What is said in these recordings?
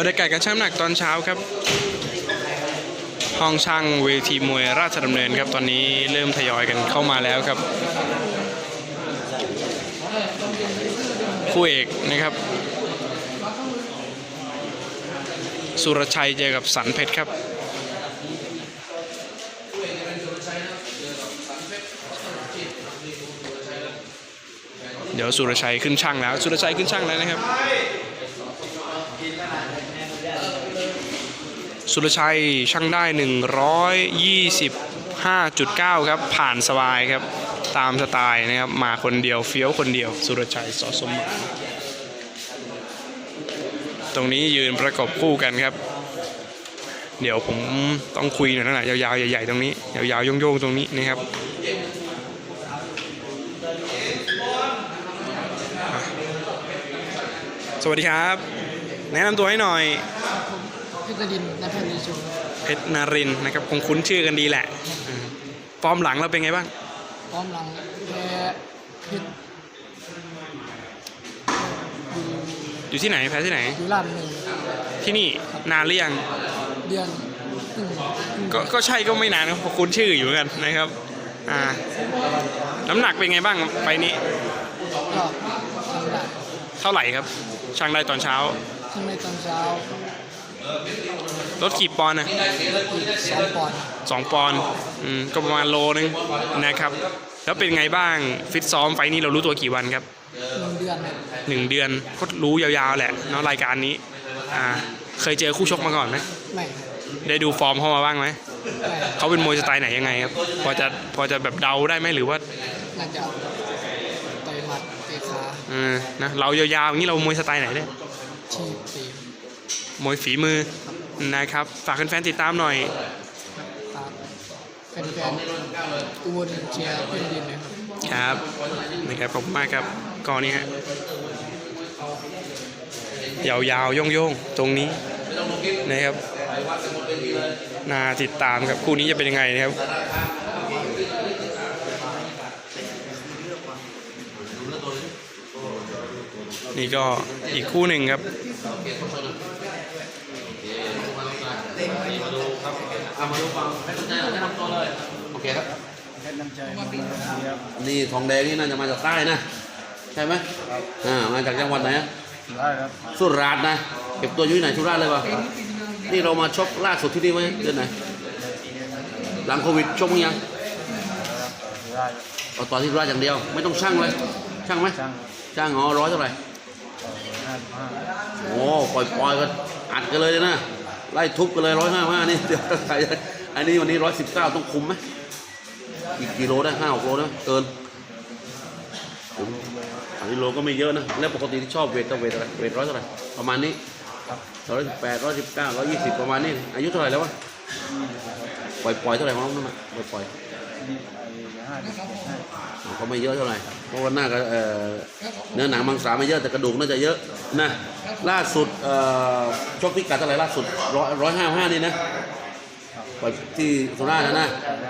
บรรยากาศการชั่งน้ำหนักตอนเช้าครับ ห้องช่างเวทีมวยราชดำเนินครับ ตอนนี้เริ่มทยอยกันเข้ามาแล้วครับ คู่เอกนะครับ สุรชัยเจอกับสันเพชรครับเดี๋ยวสุรชัยขึ้นช่างแล้ว สุรชัยขึ้นช่างแล้วนะครับ สุรชัยช่างได้ 125.9 ครับ ผ่านสบายครับ ตามสไตล์นะครับ มาคนเดียวเฟี้ยวคนเดียว สุรชัยสอสมหมายตรงนี้ยืนประกบคู่กันครับ เดี๋ยวผมต้องคุยหน่อยนะยาวๆ ใหญ่ ๆ ตรงนี้ ยาวๆ โยงๆ ตรงนี้นะครับสวัสดีครับ แนะนำตัวให้หน่อย พิจารินนภัทรีชุมเพชรนารินทร์นะครับคงคุ้นชื่อกันดีแหละอืมฟอร์มหลังเราเป็นไงบ้าง พร้อมหลังแพ้พิษอยู่อยู่ที่ไหนแพ้ที่ไหน อยู่ลาดหนึ่งที่นี่นานหรือยัง เดือนครึ่งครึ่งก็ก็ใช่ก็ไม่นานนะเพราะคุ้นชื่ออยู่เหมือนกันนะครับ อ่า น้ำหนักเป็นไงบ้างไปนี้ ก็ทำได้เท่าไหร่ครับช่างได้ตอนเช้าขึ้นในตอนเช้า ลดกี่ปอนด์นะอีกสองปอนด์สองปอนด์อืมก็ประมาณโลนึงนะครับ แล้วเป็นไงบ้างฟิตซ้อมไฟล์นี้เรารู้ตัวกี่วันครับหนึ่งเดือนครับหนึ่งเดือนก็รู้ยาวๆแหละเนาะรายการนี้อ่าเคยเจอคู่ชกมาก่อนไหมไม่ได้ดูฟอร์มเข้ามาบ้างไหมไม่เขาเป็นมวยสไตล์ไหนยังไงครับพอจะพอจะแบบเดาได้ไหมหรือว่าน่าจะต่อยหมัดเตะขาเออนะเรายาวๆอย่างนี้เรามวยสไตล์ไหนเนี่ยชีพตี มวยฝีมือนะครับ ฝากแฟนๆติดตามหน่อยตามแฟนๆอุบลเชียร์เพื่อนดินนะครับนะครับขอบคุณมากครับก่อนนี้ฮะยาวๆโย่งๆ ตรงนี้นะครับน่าติดตามครับคู่นี้จะเป็นยังไงนะครับนี่ก็อีกคู่หนึ่งครับ โอเคครับนี่ทองแดงนี่น่าจะมาจากใต้นะ ใช่ไหมอ่ามาจากจังหวัดไหนอะได้ครับสุราษฎร์นะเก็บตัวอยู่ที่ไหนสุราษฎร์เลยวะนี่เรามาชกล่าสุดที่นี่ไหมเดือนไหนหลังโควิดชกมั้งยังได้เอาต่อที่สุราษฎร์อย่างเดียว ไม่ต้องช่างเลยช่างไหมช่างช่างอ๋อร้อยเท่าไหร่ห้าสิบห้าโอ้ปล่อยปล่อยๆก็อัดกันเลยนะ ไล่ทุบกันเลยร้อยห้าห้านี่เดี๋ยวใครอันนี้วันนี้ร้อยสิบเก้าต้องคุมไหมกี่กิโลได้ห้าหกโลนะเกินอันนี้โลก็ไม่เยอะนะ แล้วปกติที่ชอบเวทเวทอะไรเวทร้อยเท่าไหร่ประมาณนี้ร้อยสิบแปดร้อยสิบเก้าร้อยยี่สิบประมาณนี้ อายุเท่าไหร่แล้ววะปล่อยปล่อยเท่าไหร่ของน้องนั่นน่ะปล่อยปล่อย ห้าเจ็ดห้ๆอ๋อเขาไม่เยอะเท่าไหร่เพราะว่าหน้าก็เนื้อหนังมังสาไม่เยอะแต่กระดูกน่าจะเยอะนะล่าสุดเอ่อชกพิกัดเท่าไหร่ล่าสุดร้อยร้อยห้าห้านี่นะไปที่สุราษฎร์นะนะ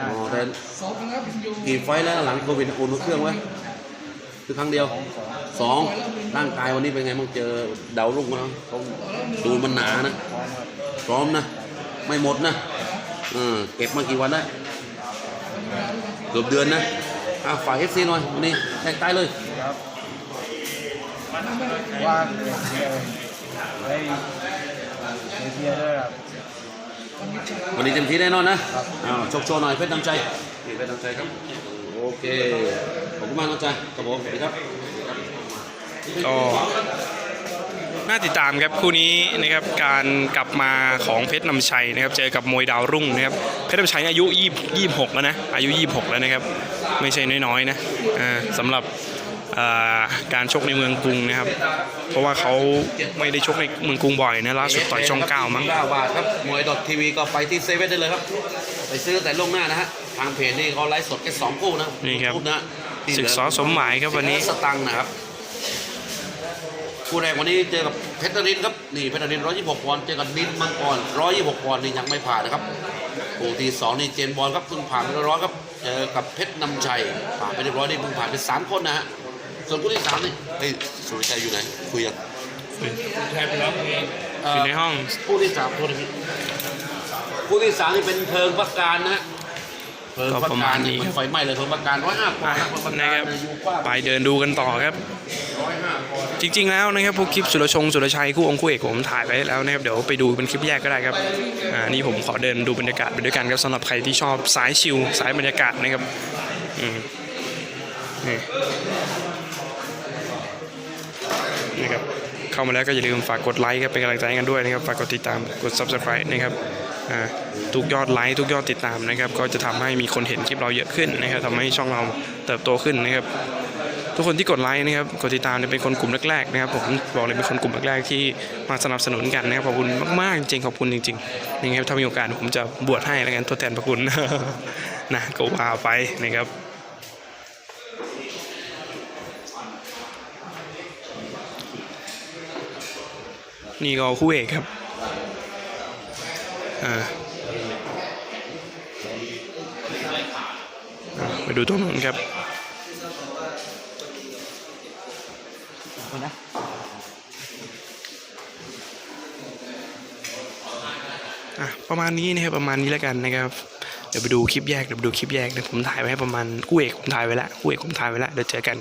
อ๋อแต่กี่ไฟแล้วหลังโควิดอุ่นเครื่องไว้คือครั้งเดียวสองร่างกายวันนี้เป็นไงบ้างเจอเดาลุ่งแล้วดูมันหนานะพร้อมนะ ไม่หมดนะเออเก็บมากี่วันได้ เกือบเดือนนะอะฝากเอฟซีหน่อยวันนี้แทงใต้เลยครับว่างเลยเชียร์ไว้เชียร์ด้วยครับวันนี้เต็มที่แน่นอนนะอ้าวโชคโชว์หน่อยเพชรน้ำใจนี่เพชรน้ำใจครับโอเคขอบคุณมากน้ำใจครับผมสวัสดีครับก็ น่าติดตามครับคู่นี้นะครับการกลับมาของเพชรนำชัยนะครับเจอกับมวยดาวรุ่งนะครับเพชรนำชัยอายุ20 26แล้วนะอายุ 26 แล้วนะครับไม่ใช่น้อยๆนะอ่าสำหรับอ่าการชกในเมืองกรุงนะครับ เพราะว่าเขาไม่ได้ชกในเมืองกรุงบ่อยนะล่าสุดต่อยช่องเก้ามั้งเก้าบาทครับมวยดอททีวีก็ไปที่เซเว่นได้เลยครับ ไปซื้อแต่ล่วงหน้านะฮะทางเพจนี่เขาไลฟ์สดแค่สองคู่นะนี่ครับนะที่เหศึลืกสอสมหมายครับวันนี้สตังค์นะครับ คู่แรกวันนี้เจอกับเพชรนรินทร์ครับนี่เพชรนรินร้อยยี่หกปอนด์เจอกับนินมังกรร้อยยี่หกปอนด์นี่ยังไม่ผ่านนะครับคู่ที่สองนี่เจนบอลครับเพิ่งผ่านไปเรียบร้อยครับเจอกับเพชรนำชัยผ่านไปเรียบร้อยนี่เพิ่งผ่านไปสามคนนะฮะส่วนคู่ที่สามนี่เฮ้ยสุริชัยอยู่ไหนคุยยังแทบแล้วอยู่ในห้องคู่ที่สามคู่ที่คู่ที่สามนี่เป็นเพลิงพักการนะฮะ เพลิงพักการนี่มันไฟไหม้เลยเพลิงพักการร้อยห้าปอนอะด์นะเพลิงพักนะการครับในยูฟ่าไปเดินดูกันต่อครับร้อยห้าปอนด์จริง ๆ แล้วนะครับพวกคลิปสุรชงสุรชัยคู่องค์คู่เอกผมถ่ายไว้แล้วนะครับเดี๋ยวไปดูเป็นคลิปแยกก็ได้ครับอ่านี่ผมขอเดินดูบรรยากาศไปด้วยกันครับสำหรับใครที่ชอบสายชิลสายบรรยากาศนะครับอืมนี่นี่ครับเข้ามาแล้วก็อย่าลืมฝากกดไลค์ครับเป็นกำลังใจให้กันด้วยนะครับฝากกดติดตามกด subscribe นะครับอ่า ทุกยอดไลค์ทุกยอดติดตามนะครับ ก็จะทำให้มีคนเห็นคลิปเราเยอะขึ้นนะครับทำให้ช่องเราเติบโตขึ้นนะครับ ทุกคนที่กดไลค์นะครับกดติดตามเนี่ยเป็นคนกลุ่มแรกๆนะครับผมบอกเลยเป็นคนกลุ่มแรกๆที่มาสนับสนุนกันนะครับขอบคุณมากๆจริงๆขอบคุณจริงๆนะครับถ้ามีโอกาสผมจะบวชให้แล้วกันทดแทนพระคุณนะก็ว่าไปนะครับนี่ก็คู่เอกครับ อ่าอ่าไปดูตัวนู้นครับคนนะอะประมาณนี้นะครับประมาณนี้แล้วกันนะครับ เดี๋ยวไปดูคลิปแยกเดี๋ยวไปดูคลิปแยกเดี๋ยวผมถ่ายไว้ให้ประมาณคู่เอกผมถ่ายไว้แล้วคู่เอกผมถ่ายไว้แล้วเดี๋ยวเจอกัน